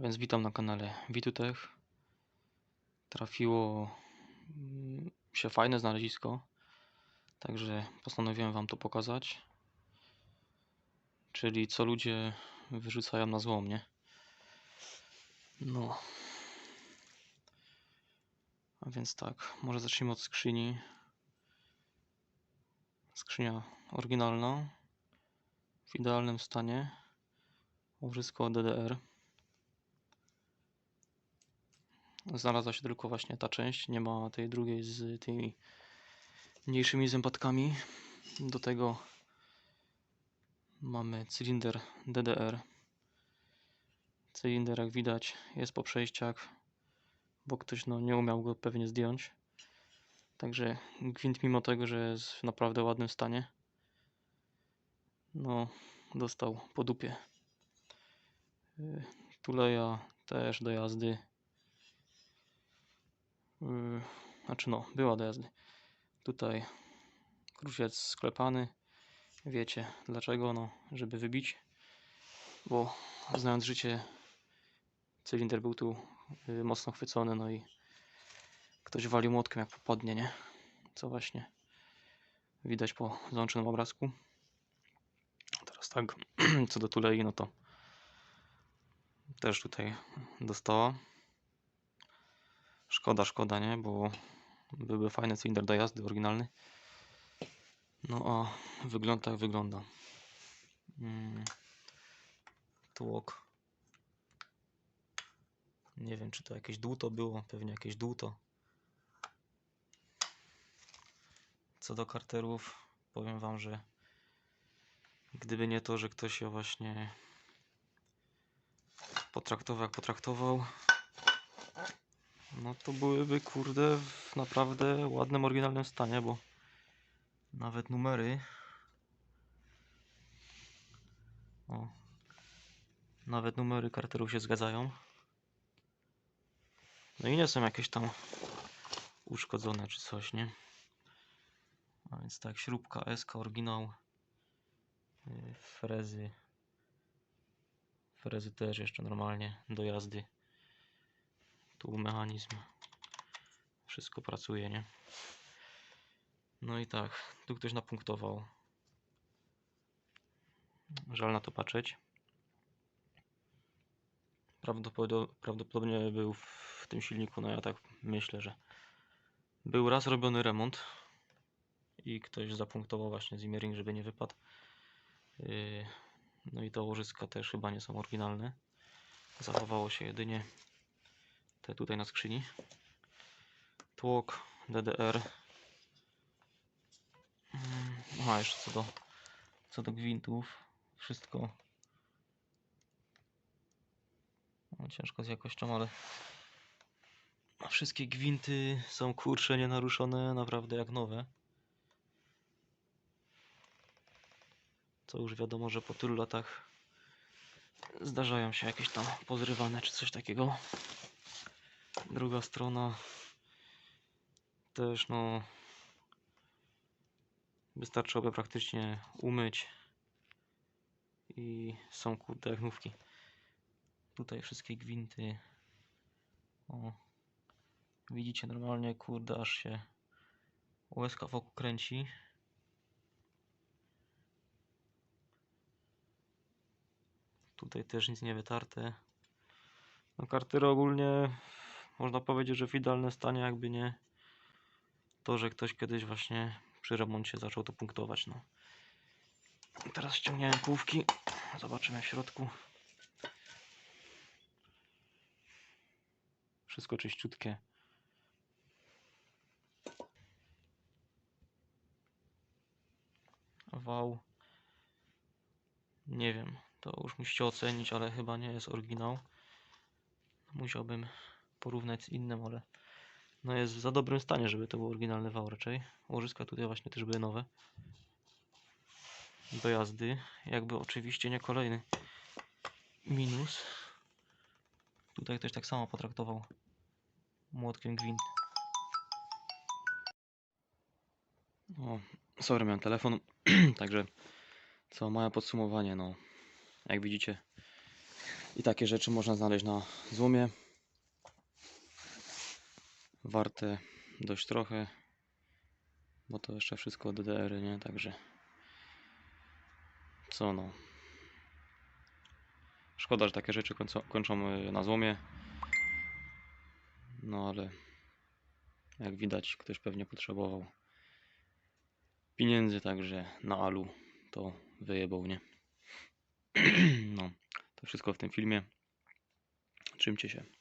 A więc witam na kanale Witutech. Trafiło mm, się fajne znalezisko, także postanowiłem Wam to pokazać. Czyli co ludzie wyrzucają na złom, nie? No. A więc tak, może zacznijmy od skrzyni. Skrzynia oryginalna, w idealnym stanie. Łożysko DDR. Znalazła się tylko właśnie ta część, nie ma tej drugiej z tymi mniejszymi zębatkami. Do tego mamy cylinder DDR. Cylinder jak widać jest po przejściach, bo ktoś no, nie umiał go pewnie zdjąć. Także gwint mimo tego, że jest w naprawdę ładnym stanie, no dostał po dupie. Y, Tuleja też do jazdy. Yy, Znaczy no, była do jazdy. Tutaj krusiec sklepany. Wiecie dlaczego? No, żeby wybić. Bo znając życie, cylinder był tu y, mocno chwycony, no i ktoś walił młotkiem jak popadnie, nie? Co właśnie widać po załączonym obrazku. Teraz tak, co do tulei, no to też tutaj dostała. Szkoda, szkoda, nie? Bo byłby fajny cylinder do jazdy, oryginalny. No a wygląda jak wygląda. Mm. Tłok. Nie wiem, czy to jakieś dłuto było. Pewnie jakieś dłuto. Co do karterów, powiem Wam, że gdyby nie to, że ktoś ją właśnie potraktował jak potraktował, no to byłyby kurde w naprawdę ładnym, oryginalnym stanie, bo nawet numery o nawet numery karterów się zgadzają. No i nie są jakieś tam uszkodzone czy coś, nie? A więc tak, śrubka SK oryginał yy, frezy frezy też jeszcze normalnie do jazdy tu mechanizm wszystko pracuje, nie? No i tak, tu ktoś napunktował. Żal na to patrzeć. Prawdopodo- Prawdopodobnie był w tym silniku, no ja tak myślę, że był raz robiony remont i ktoś zapunktował właśnie Zimmering, żeby nie wypadł. Yy, No i te łożyska też chyba nie są oryginalne. Zachowało się jedynie te tutaj na skrzyni. Tłok DDR. Mm, Aha, jeszcze co do, co do gwintów. Wszystko. No, ciężko z jakością, ale wszystkie gwinty są kurcze nienaruszone, naprawdę jak nowe. Co już wiadomo, że po tylu latach zdarzają się jakieś tam pozrywane czy coś takiego. Druga strona też no wystarczyłoby praktycznie umyć i są kurde jak. Tutaj wszystkie gwinty. O. Widzicie normalnie kurde aż się łezka wokół kręci. Tutaj też nic nie wytarte. No kartery ogólnie można powiedzieć, że w idealnym stanie jakby nie to, że ktoś kiedyś właśnie przy remoncie zaczął to punktować. No. Teraz ściągniemy półki. Zobaczymy w środku. Wszystko czyściutkie. Wał. Nie wiem, to już musicie ocenić, ale chyba nie jest oryginał. Musiałbym porównać z innym, ale no jest w za dobrym stanie, żeby to był oryginalny wał raczej. Łożyska tutaj właśnie też były nowe. Do jazdy. Jakby oczywiście nie kolejny minus. Tutaj ktoś tak samo potraktował młotkiem gwint. O, sorry, miałem telefon. Także co, małe podsumowanie, no. Jak widzicie, I takie rzeczy można znaleźć na złomie. Warte dość trochę, bo to jeszcze wszystko DDR, nie? Także co no. Szkoda, że takie rzeczy kończą, y, na złomie. No ale jak widać, ktoś pewnie potrzebował pieniędzy, także na alu to wyjebał, nie? No, to wszystko w tym filmie. Trzymcie się.